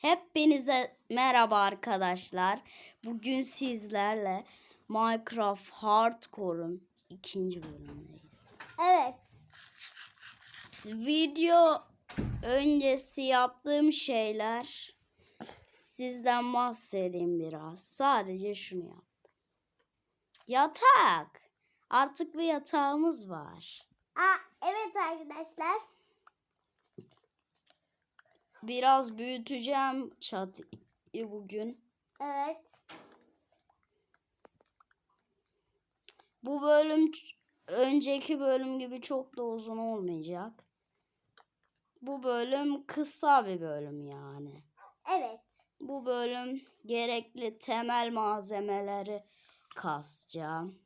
Hepinize merhaba arkadaşlar. Bugün sizlerle Minecraft Hardcore'un ikinci bölümündeyiz. Evet. Video öncesi yaptığım şeyler sizden bahsedeyim biraz. Sadece şunu yaptım. Yatak. Artık bir yatağımız var. Aa, evet arkadaşlar. Biraz büyüteceğim çatıyı bugün. Evet. Bu bölüm önceki bölüm gibi çok da uzun olmayacak. Bu bölüm kısa bir bölüm yani. Evet. Bu bölüm gerekli temel malzemeleri kasacağım.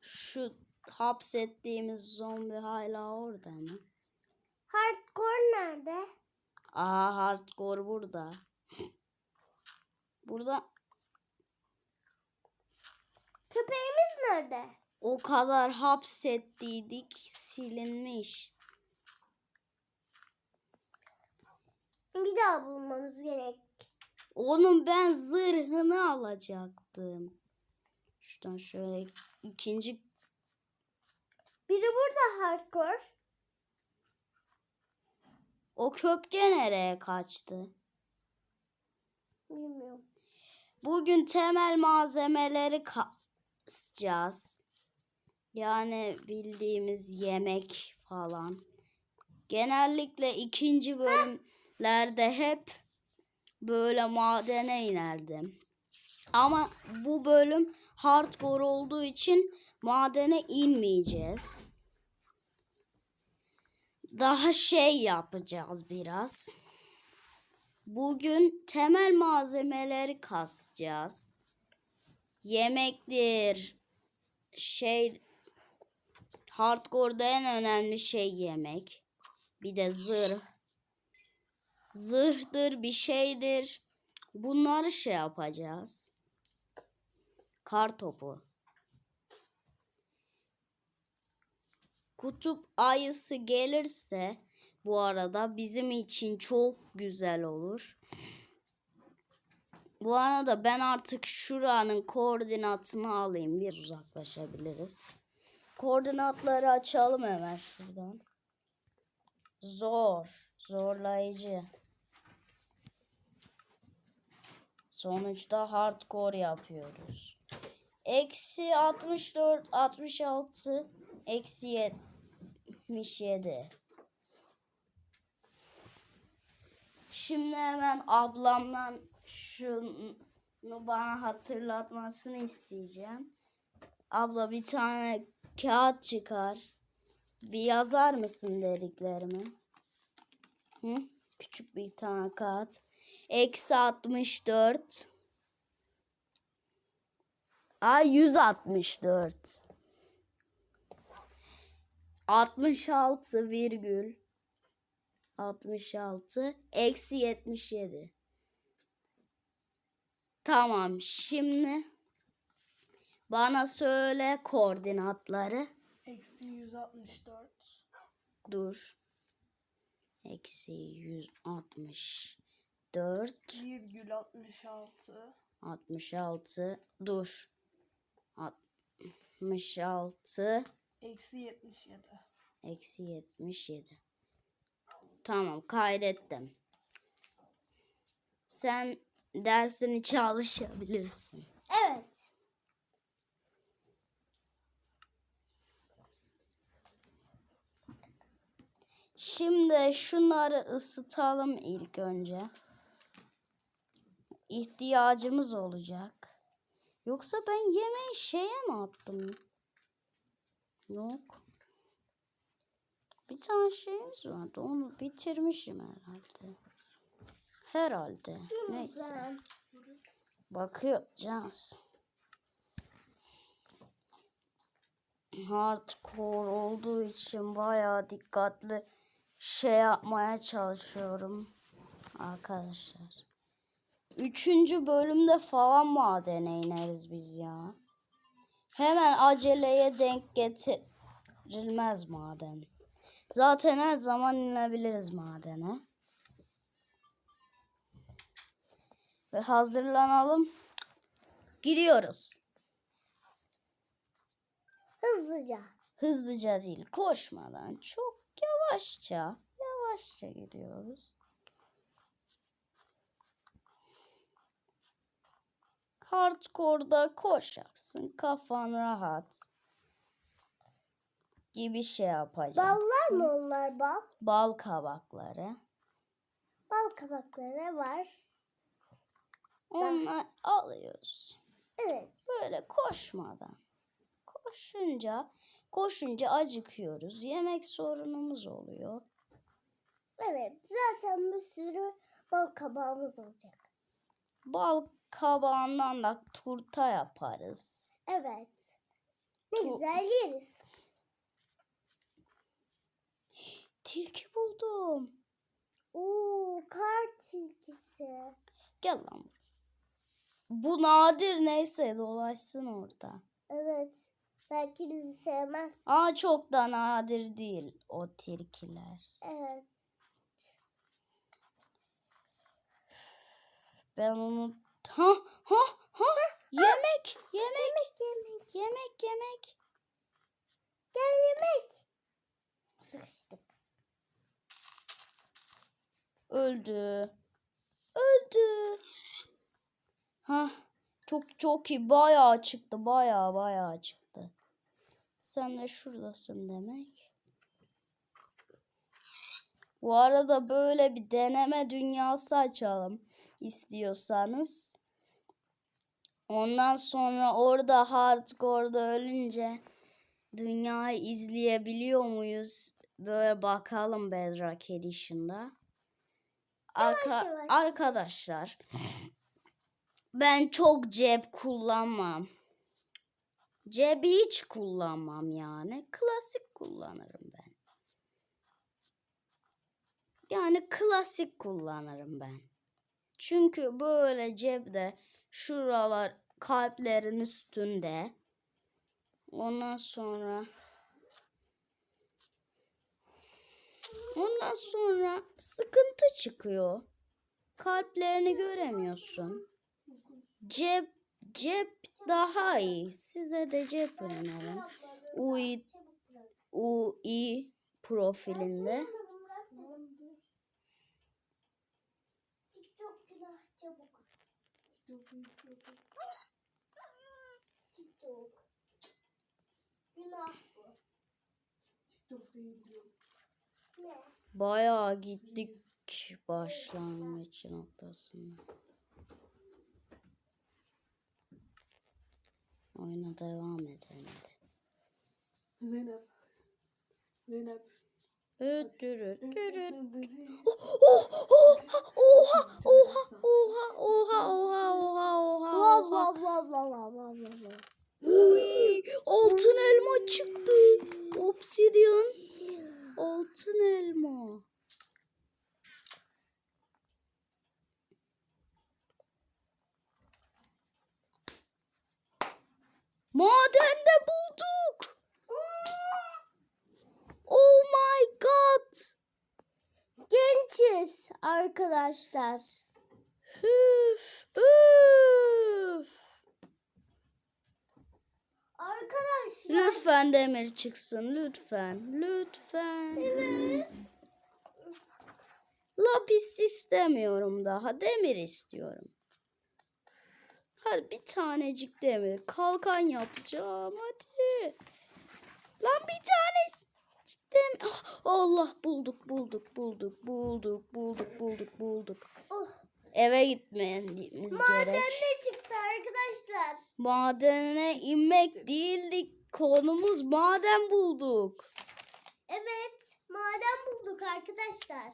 Şu hapsettiğimiz zombi hala orada mı? Hardcore nerede? Aa hardcore burada. Burada Köpeğimiz nerede? o kadar hapsettiydik silinmiş. Bir daha bulmamız gerek. Onun ben zırhını alacaktım. Şuradan şöyle ikinci Biri burada hardcore. o köpke nereye kaçtı? Bilmiyorum. Bugün temel malzemeleri kasacağız. Yani bildiğimiz yemek falan. Genellikle ikinci bölümlerde hep böyle madene inerdim. Ama bu bölüm hardcore olduğu için madene inmeyeceğiz. Daha şey yapacağız biraz. Bugün temel malzemeleri kasacağız. Yemektir. Şey hardcore'da en önemli şey yemek. Bir de zırh. Zırhtır bir şeydir. Bunları şey yapacağız. Kar topu. Kutup ayısı gelirse bu arada bizim için çok güzel olur. Bu arada ben artık şuranın koordinatını alayım. Bir uzaklaşabiliriz. Koordinatları açalım hemen şuradan. Zor. Zorlayıcı. Sonuçta hardcore yapıyoruz. Eksi 64, 66, eksi 77. Şimdi hemen ablamdan şunu bana hatırlatmasını isteyeceğim. Abla bir tane kağıt çıkar. Bir yazar mısın dediklerimi? Hı? Küçük bir tane kağıt. Eksi 64. Ay 164. 66 virgül 66 eksi 77. Tamam şimdi bana söyle koordinatları. Eksi 164. Dur. Eksi 164 Virgül 66. 66 dur. 66 Eksi 77. eksi 77. Tamam kaydettim. Sen dersini çalışabilirsin. Evet. Şimdi şunları ısıtalım ilk önce. İhtiyacımız olacak. Yoksa ben yemeği şeye mi attım? Yok. Bir tane şeyimiz vardı. Onu bitirmişim herhalde. Herhalde. Neyse. Ben. Bakacağız. Hardcore olduğu için bayağı dikkatli şey yapmaya çalışıyorum arkadaşlar. Üçüncü bölümde falan madene ineriz biz ya. Hemen aceleye denk getirilmez maden. Zaten her zaman inebiliriz madene. Ve hazırlanalım. Gidiyoruz. Hızlıca. Hızlıca değil, koşmadan. Çok yavaşça, yavaşça gidiyoruz. Hardcore'da koşacaksın, kafan rahat gibi şey yapacaksın. Ballar mı onlar bal? Bal kabakları. Bal kabakları var. Onları alıyoruz. Evet. Böyle koşmadan. Koşunca, koşunca acıkıyoruz. Yemek sorunumuz oluyor. Evet. Zaten bir sürü bal kabağımız olacak. Bal kabağından da turta yaparız. Evet. Ne Bu- güzel yeriz. Tilki buldum. Oo, kar tilkisi. Gel lan. Bu nadir neyse dolaşsın orada. Evet. Belki bizi sevmez. Ama çok da nadir değil o tilkiler. Evet. Ben onu... Ha ha ha! Yemek! Yemek! Yemek. Yemek yemek! Gel yemek. Sıkıştık. Öldü. Öldü. Ha, çok çok iyi. Bayağı çıktı. Bayağı bayağı çıktı. Sen de şuradasın demek. Bu arada böyle bir deneme dünyası açalım istiyorsanız. Ondan sonra orada hardcore'da ölünce dünyayı izleyebiliyor muyuz? Böyle bakalım Bedrock Edition'da. Arka- yavaş. arkadaşlar ben çok cep kullanmam. Cebi hiç kullanmam yani. Klasik kullanırım ben. Yani klasik kullanırım ben. Çünkü böyle cepte şuralar kalplerin üstünde. Ondan sonra Ondan sonra sıkıntı çıkıyor. Kalplerini göremiyorsun. Cep cep daha iyi. Size de cep öneririm. UI UI profilinde. Çabuk. TikTok. Günah bu. TikTok değil diyor. Ne? Bayağı gittik başlangıç noktasında. Oyuna devam edelim. Zeynep. Zeynep. Ötürü, türü. Oh, Oha, oha, oha, oha, oha, oha, oha, oha, bla bla bla bla bla bla bla. Uy, altın elma çıktı. Obsidian. Altın elma. Madende bulduk. Oh arkadaşlar. Üf, üf. Arkadaşlar. Lütfen demir çıksın lütfen. Lütfen. Evet. Lapis istemiyorum daha. Demir istiyorum. Hadi bir tanecik demir. Kalkan yapacağım. Hadi. Lan bir tanecik demir. Ah, Allah bulduk bulduk bulduk bulduk bulduk bulduk bulduk. Oh. Eve gitmemiz gerek. Madende çıktı arkadaşlar. Madene inmek değildik. Konumuz maden bulduk. Evet. Maden bulduk arkadaşlar.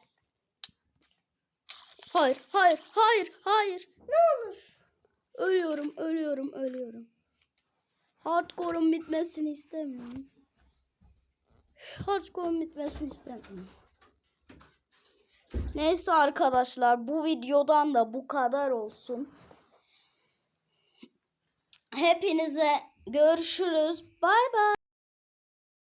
Hayır, hayır, hayır, hayır. Ne olur. Ölüyorum, ölüyorum, ölüyorum. Hardcore'un bitmesini istemiyorum. Hardcore'un bitmesini istemiyorum. Neyse arkadaşlar bu videodan da bu kadar olsun. Hepinize görüşürüz. Bay bay.